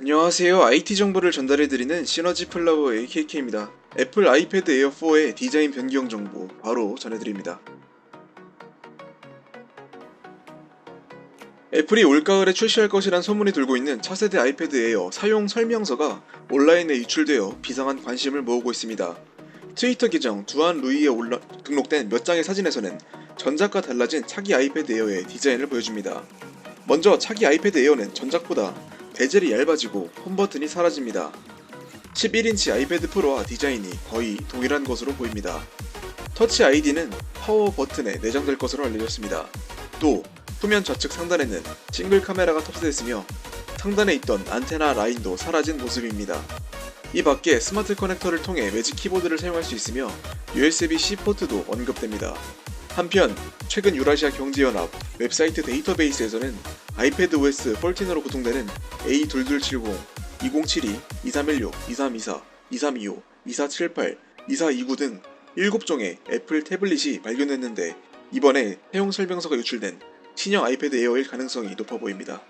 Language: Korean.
안녕하세요. IT 정보를 전달해드리는 시너지 플라워 AKK입니다. 애플 아이패드 에어 4의 디자인 변경 정보 바로 전해드립니다. 애플이 올가을에 출시할 것이란 소문이 돌고 있는 차세대 아이패드 에어 사용 설명서가 온라인에 유출되어 비상한 관심을 모으고 있습니다. 트위터 계정 두안 루이에 올라, 등록된 몇 장의 사진에서는 전작과 달라진 차기 아이패드 에어의 디자인을 보여줍니다. 먼저 차기 아이패드 에어는 전작보다 베젤이 얇아지고 홈 버튼이 사라집니다. 11인치 아이패드 프로와 디자인이 거의 동일한 것으로 보입니다. 터치 아이디는 파워 버튼에 내장될 것으로 알려졌습니다. 또 후면 좌측 상단에는 싱글 카메라가 탑재됐으며 상단에 있던 안테나 라인도 사라진 모습입니다. 이 밖에 스마트 커넥터를 통해 매직 키보드를 사용할 수 있으며 USB-C 포트도 언급됩니다. 한편 최근 유라시아 경제연합 웹사이트 데이터베이스에서는 아이패드 OS 14으로 구동되는 A2270, 2072, 2316, 2324, 2325, 2478, 2429 등 7종의 애플 태블릿이 발견됐는데 이번에 사용 설명서가 유출된 신형 아이패드 에어일 가능성이 높아 보입니다.